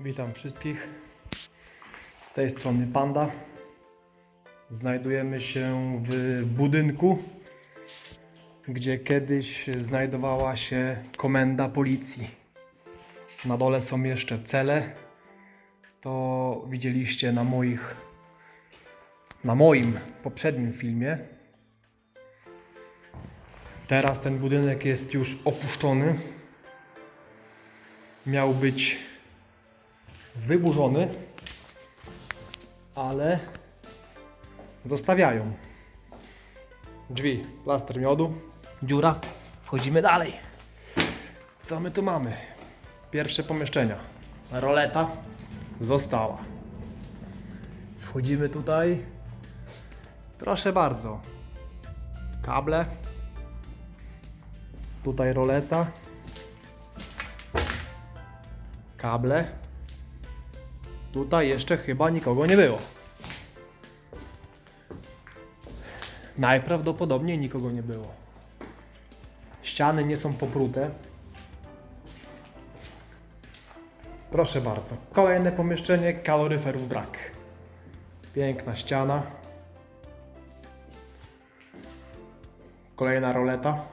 Witam wszystkich. Z tej strony Panda. Znajdujemy się w budynku, gdzie kiedyś znajdowała się komenda policji. Na dole są jeszcze cele. To widzieliście na moich na moim poprzednim filmie. Teraz ten budynek jest już opuszczony. Miał być wyburzony, ale zostawiają. Drzwi, plaster miodu, dziura. Wchodzimy dalej. Co my tu mamy? Pierwsze pomieszczenia. Roleta została. Wchodzimy tutaj. Proszę bardzo. Kable. Tutaj roleta. Kable. Tutaj jeszcze chyba nikogo nie było. Najprawdopodobniej nikogo nie było. Ściany nie są poprute. Proszę bardzo. Kolejne pomieszczenie, kaloryferów brak. Piękna ściana. Kolejna roleta.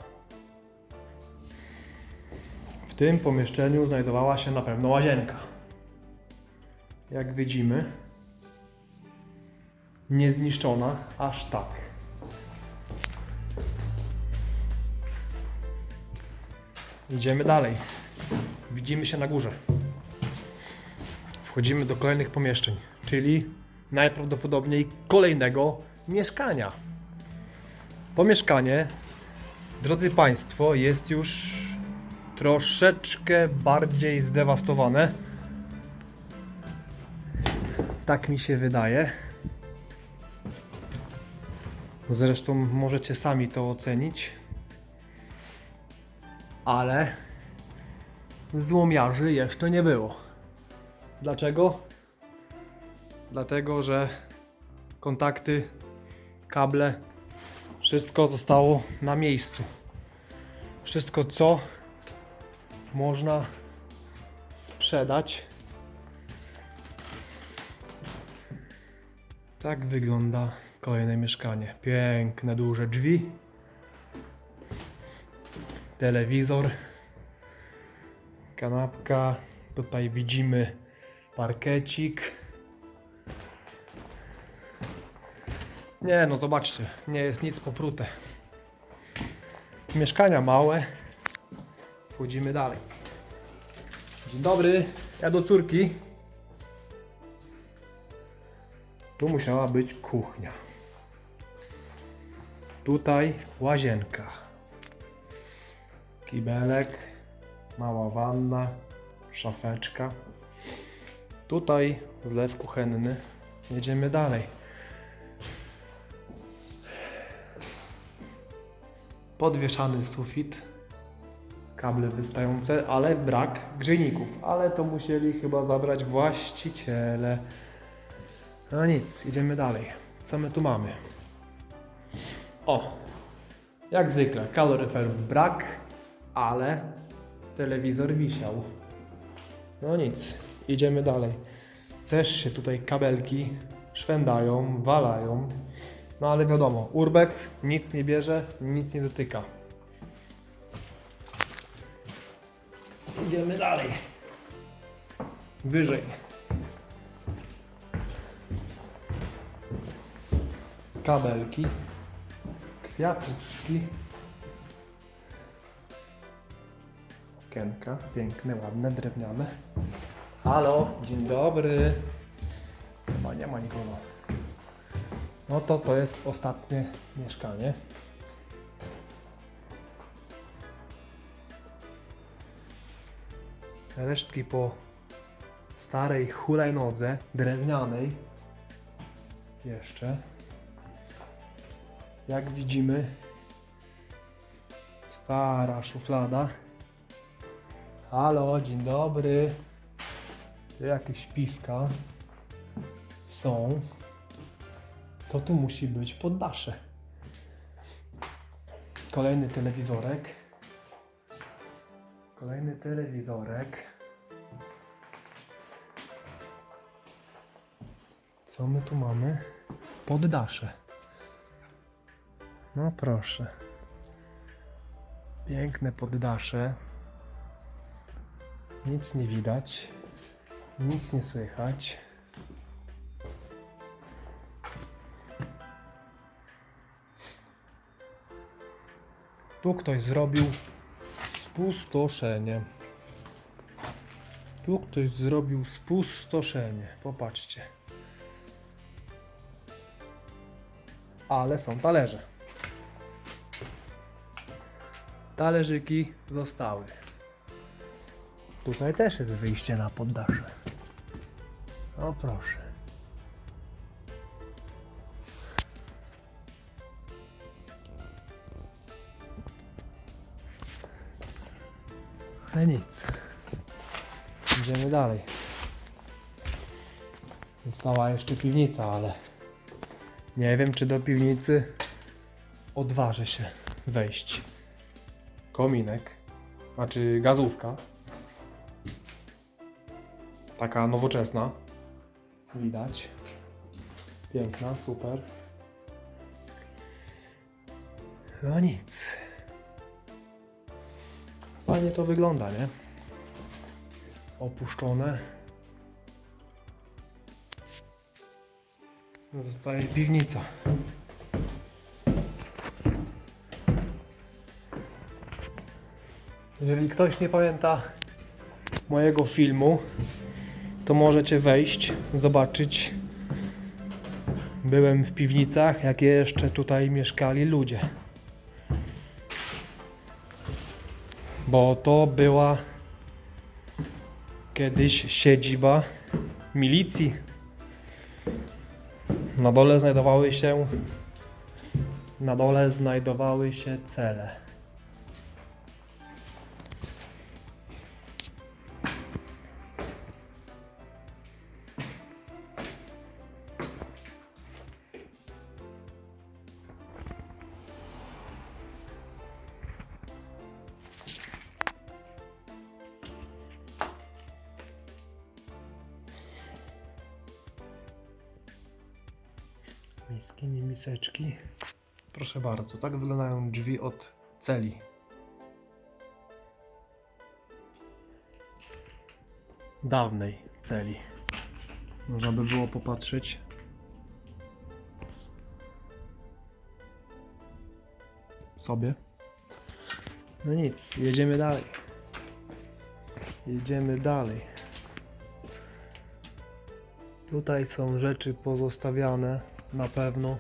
W tym pomieszczeniu znajdowała się na pewno łazienka. Jak widzimy, niezniszczona aż tak. Idziemy dalej. Widzimy się na górze. Wchodzimy do kolejnych pomieszczeń, czyli najprawdopodobniej kolejnego mieszkania. To mieszkanie, drodzy Państwo, jest już troszeczkę bardziej zdewastowane. Tak mi się wydaje. Zresztą możecie sami to ocenić. Ale złomiarzy jeszcze nie było. Dlaczego? Dlatego, że kontakty, kable, wszystko zostało na miejscu. Wszystko, co można sprzedać. Tak wygląda kolejne mieszkanie. Piękne, duże drzwi. Telewizor. Kanapka. Tutaj widzimy parkecik. Nie, no zobaczcie, nie jest nic poprute. Mieszkania małe. Wchodzimy dalej. Dzień dobry, ja do córki. Tu musiała być kuchnia. Tutaj łazienka. Kibelek, mała wanna, szafeczka. Tutaj zlew kuchenny. Jedziemy dalej. Podwieszany sufit kable wystające, ale brak grzejników. Ale to musieli chyba zabrać właściciele. No nic, idziemy dalej. Co my tu mamy? O! Jak zwykle, kaloryferów brak, ale telewizor wisiał. No nic, idziemy dalej. Też się tutaj kabelki szwędają, walają. No ale wiadomo, urbex nic nie bierze, nic nie dotyka. Idziemy dalej. Wyżej. Kabelki. Kwiatuszki. Okienka. Piękne, ładne, drewniane. Halo, dzień dobry. Chyba nie ma nikogo. No to to jest ostatnie mieszkanie. resztki po starej hulajnodze drewnianej jeszcze jak widzimy stara szuflada halo dzień dobry tu jakieś piwka są to tu musi być poddasze kolejny telewizorek Kolejny telewizorek. Co my tu mamy? Poddasze. No proszę. Piękne poddasze. Nic nie widać. Nic nie słychać. Tu ktoś zrobił spustoszenie. Tu ktoś zrobił spustoszenie. Popatrzcie. Ale są talerze. Talerzyki zostały. Tutaj też jest wyjście na poddasze. O proszę. Ale nic. Idziemy dalej. Została jeszcze piwnica, ale nie wiem, czy do piwnicy odważę się wejść. Kominek, znaczy gazówka. Taka nowoczesna. Widać. Piękna, super. No nic. Fajnie to wygląda, nie? Opuszczone. Zostaje piwnica. Jeżeli ktoś nie pamięta mojego filmu, to możecie wejść, zobaczyć. Byłem w piwnicach, jakie jeszcze tutaj mieszkali ludzie. Bo to była kiedyś siedziba milicji. Na dole znajdowały się na dole znajdowały się cele. Miski, nie miseczki. Proszę bardzo, tak wyglądają drzwi od celi. Dawnej celi. Można by było popatrzeć. Sobie. No nic, jedziemy dalej. Jedziemy dalej. Tutaj są rzeczy pozostawiane na pewno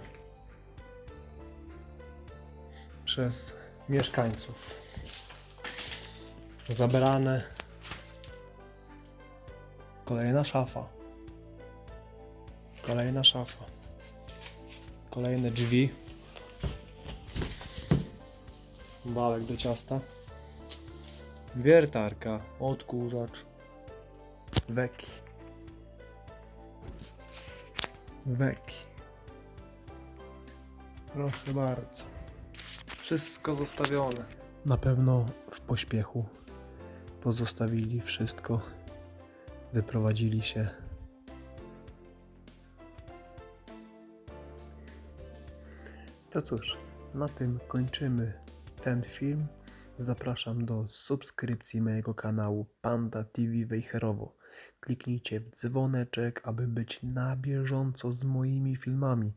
przez mieszkańców. Zabrane. Kolejna szafa. Kolejna szafa. Kolejne drzwi. Bałek do ciasta. Wiertarka, odkurzacz. Weki. Weki. Proszę bardzo. Wszystko zostawione. Na pewno w pośpiechu pozostawili wszystko. Wyprowadzili się. To cóż, na tym kończymy ten film. Zapraszam do subskrypcji mojego kanału Panda TV Wejherowo. Kliknijcie w dzwoneczek, aby być na bieżąco z moimi filmami.